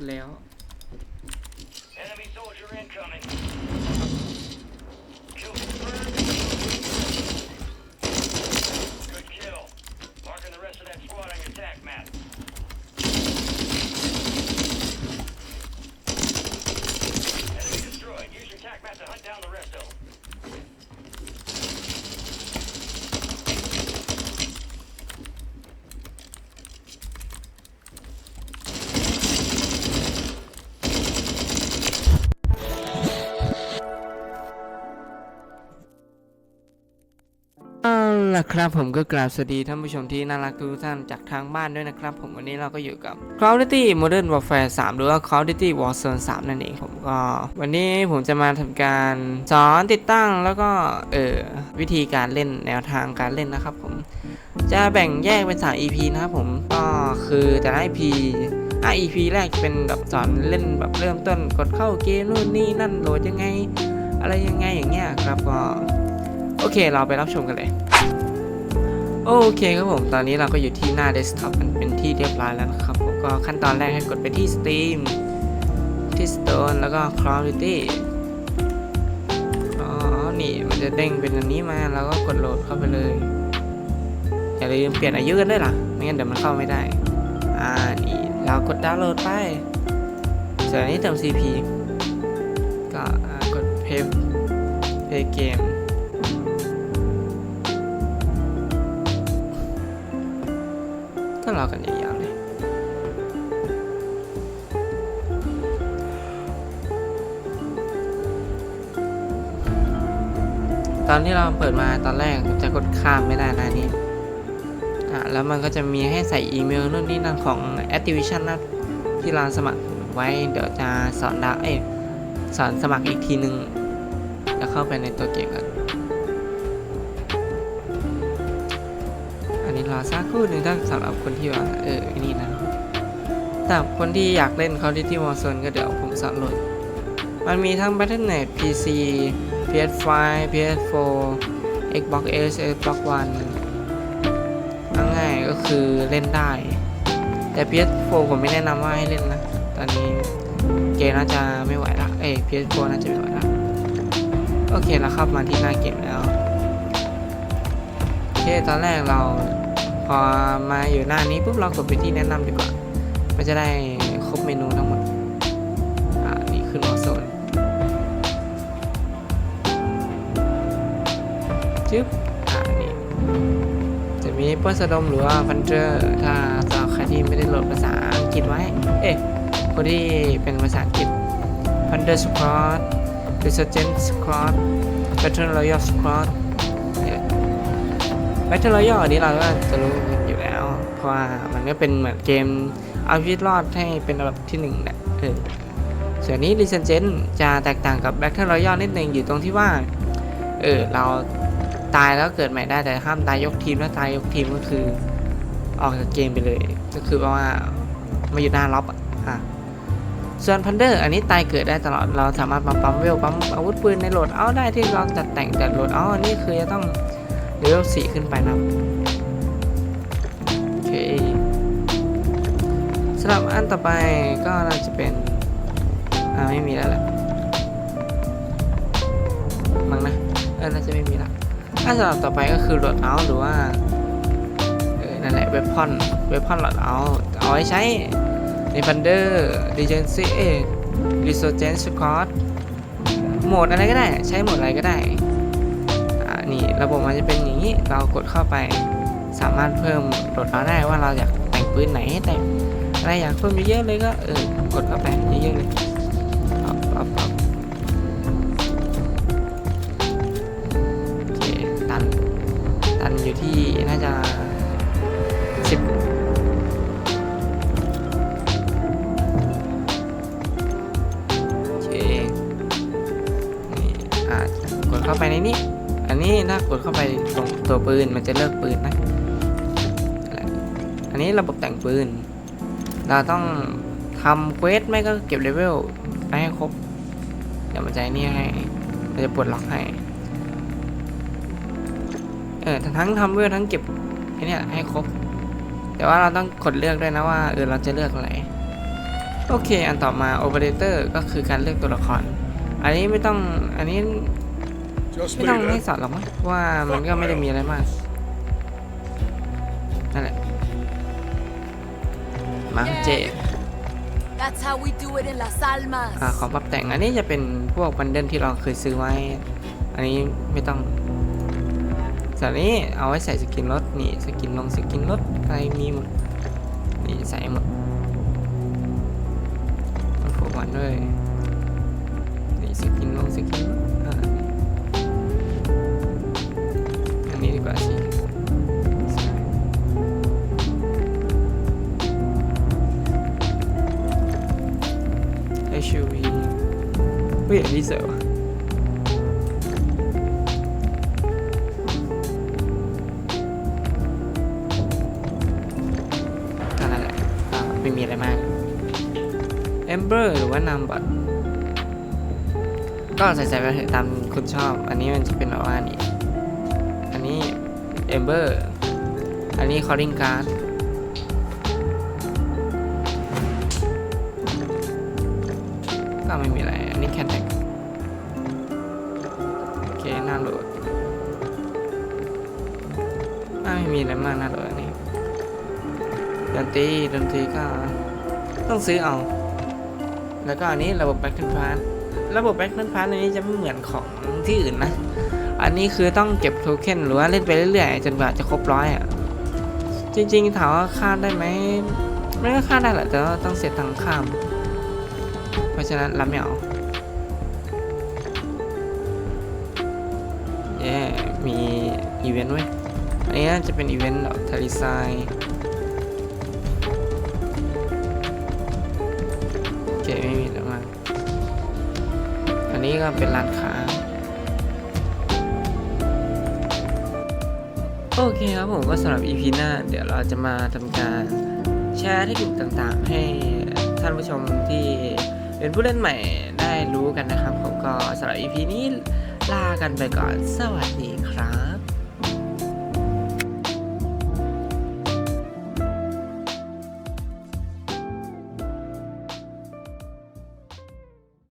ดแล้ว Enemy soldier incoming. เอาล่ะครับผมก็กราบสวัสดีท่านผู้ชมที่น่ารักทุกท่านจากทางบ้านด้วยนะครับ ผมวันนี้เราก็อยู่กับ Call of Duty Modern Warfare 3 หรือว่า Call of Duty Warzone 3 นั่นเองผมก็ วันนี้ผมจะมาทำการสอนติดตั้งแล้วก็เออวิธีการเล่นแนวทางการเล่นนะครับ ผมจะแบ่งแยกเป็น 3 EP นะครับผมก็คือแต่ละ EP อะ EP แรกจะเป็นแบบสอนเล่นแบบเริ่มต้นกดเข้าเกมนู่นนี่นั่นโหลดยังไง อะไรยังไงอย่างเงี้ยครับก็ อเคเราไปรับชมกันเลย โอเคครับผมตอนนี้เราก็อยู่ที่หน้าเดสก์ท็อปมันเป็นที่เรียบร้อยแล้วนะครับผมก็ขั้นตอนแรกให้กดไปที่ Steam ที่ Stone แล้วก็ Call of Duty อ๋อ นี่มันจะเด้งเป็นอันนี้มาแล้วก็กดโหลดเข้าไปเลย อย่าลืมเปลี่ยนอายุกันด้วยล่ะ ไม่งั้นเดี๋ยวมันเข้าไม่ได้ อ่า นี่เรากดดาวน์โหลดไปส่วนนี้เติม CP ก็กด Play Play Game ก็ รอกันยาวๆเลยตอนที่เราเปิดมาตอนแรกจะกดข้ามไม่ได้นะนี่อะแล้วมันก็จะมีให้ใส่อีเมลนู่นนี่นั่นของ Activision นะที่เราสมัครไว้เดี๋ยวจะสอนดาเอสอนสมัครอีกทีหนึ่งแล้วเข้าไปในตัวเกมกัน รอสักครู่หนึ่งถ้าสำหรับคนที่ว่าเออไอนี่นะแต่คนที่อยากเล่น Call of Duty Warzone ก็เดี๋ยวผมสอนโหลดมันมีทั้ง Battle.net PC PS5 PS4 Xbox S Xbox One ง่ายก็คือเล่นได้ แต่ PS4 ผมไม่แนะนำว่าให้เล่นนะ ตอนนี้เกมน่าจะไม่ไหวละเอ้ย PS4 น่าจะไม่ไหวละโอเคแล้วครับมาที่หน้าเกมแล้ว โอเคตอนแรกเรา พอมาอยู่หน้านี้ปุ๊บเรากดไปที่แนะนำดีกว่า มันจะได้ครบเมนูทั้งหมด อ่า นี่ขึ้นวอร์โซนจึ๊บ อ่า นี่ จะมีปล้นสะดมหรือว่าพันเจอร์ถ้าสำหรับใครที่ไม่ได้โหลดภาษาอังกฤษไว้ เอ๊ะ คนที่เป็นภาษาอังกฤษ Thunder Squad Resurgent Squad Battle Royale Squad เนี่ย Battle Royale อันนี้เราก็จะรู้อยู่แล้ว เพราะว่ามันก็เป็นเหมือนเกมเอาชีวิตรอดให้เป็นระดับที่หนึ่งแหละเออส่วนนี้ r e s u r g e n จะแตกต่างกับ Battle Royale นิดนึงอยู่ตรงที่ว่าเออเราตายแล้วเกิดใหม่ได้แต่ห้ามตายยกทีมถ้าตายยกทีมก็คือออกจากเกมไปเลย ก็คือว่ามาอยู่หน้าล็อบอะอะส่วนพันเดอร์อันนี้ตายเกิดได้ตลอดเราสามารถมาปั๊มเวลปั๊มอาวุธปืนในโหลดเอาได้ที่เราจัดแต่งแต่โหลดเอาอันนี้คือจะต้อง เลเวลสี่ขึ้นไปนะครับโอเคสำหรับอันต่อไปก็น่าจะเป็น อ่าไม่มีแล้วแหละมั้งนะเออน่าจะไม่มีละถ้าสำหรับต่อไปก็คือโหลดเอาหรือว่าเออนั่นแหละเวพอนเวพอนโหลดเอาเอาไว้ใช้ในบันเดอร์ดิเจนซีเอดิโซเจนสคอตโหมดอะไรก็ได้ ใช้โหมดอะไรก็ได้ นี่ระบบมันจะเป็นอย่างนี้เรากดเข้าไป สามารถเพิ่มโหลดเอาได้ว่าเราอยากแต่งปืนไหนแต่งอะไรอยากเพิ่มเยอะๆเลยก็เออกดเข้าไปเยอะๆเลยปั๊บปั๊บปั๊บโอเคตันตันอยู่ที่น่าจะ กดเข้าไปตรงตัวปืนมันจะเลือกปืนนะ อันนี้ระบบแต่งปืน เราต้องทำเควสไม่ก็เก็บเลเวลไปให้ครบ เดี๋ยวมันจะไอ้นี่ให้ มันจะปลดล็อกให้ เออทั้งทำเวลทั้งเก็บไอเนี่ยให้ครบ แต่ว่าเราต้องกดเลือกด้วยนะว่าเออเราจะเลือกอะไร โอเค อันต่อมา Operator ก็คือการเลือกตัวละคร อันนี้ไม่ต้อง อันนี้ ไม่ me ต้องให้ then. สอนหรอกมั้งเพราะว่ามันก็ไม่ได้มีอะไรมากนั่นแหละมาเจ That's how we do it in Las Almas. อ่าของปรับแต่งอันนี้จะเป็นพวกบันเดิลที่เราเคยซื้อไว้ อันนี้ไม่ต้องส่วนนี้เอาไว้ใส่สกินรถนี่สกินลงสกินรถอะไรมีหมดนี่ใส่หมดมันผูกวันด้วยนี่สกินลงสกินรถ อ่าอันนี้ดีกว่เฮ้ยอันนี้สวยว่ะก็นั่นแหละอ่าไม่มีอะไรมาก Ember หรือว่านามบัตรก็ใส่ใส่ไปเถอะตามคุณชอบ อันนี้มันจะเป็นแบบว่านี่ อันนี้ Ember อันนี้ Calling Card ก็ไม่มีอะไร อันนี้แค่แท็กโอเคน่าโหลดอ่าไม่มีอะไรมากน่าโหลดอันนี้ดนตรีดนตรีก็ต้องซื้อเอา แล้วก็อันนี้ระบบแบ็คเทนพาร์ระบบแบ็คเทนพาร์อันนี้จะไม่เหมือนของที่อื่นนะ อันนี้คือต้องเก็บโทเค็นหรือว่าเล่นไปเรื่อยๆจนกว่าจะครบร้อยอะ จริงๆถามว่าค่าได้ไหมไม่ก็ค่าได้แหละแต่ว่าต้องเสียตังค่าม เพราะฉะนั้นรับไม่เอาเย้มีอีเวนต์ไว้ยอันนี้น่าจะเป็นอีเวนต์แบบทะเลทรายโอเคไม่มีแล้วมากอันนี้ก็เป็นร้านค้า โอเคครับผมก็สำหรับ EP หน้า เดี๋ยวเราจะมาทำการแชร์เทคนิคต่างๆ ให้ท่านผู้ชมที่เป็นผู้เล่นใหม่ได้รู้กันนะครับ ผมก็สำหรับ EP นี้ลากันไปก่อน สวัสดีครับ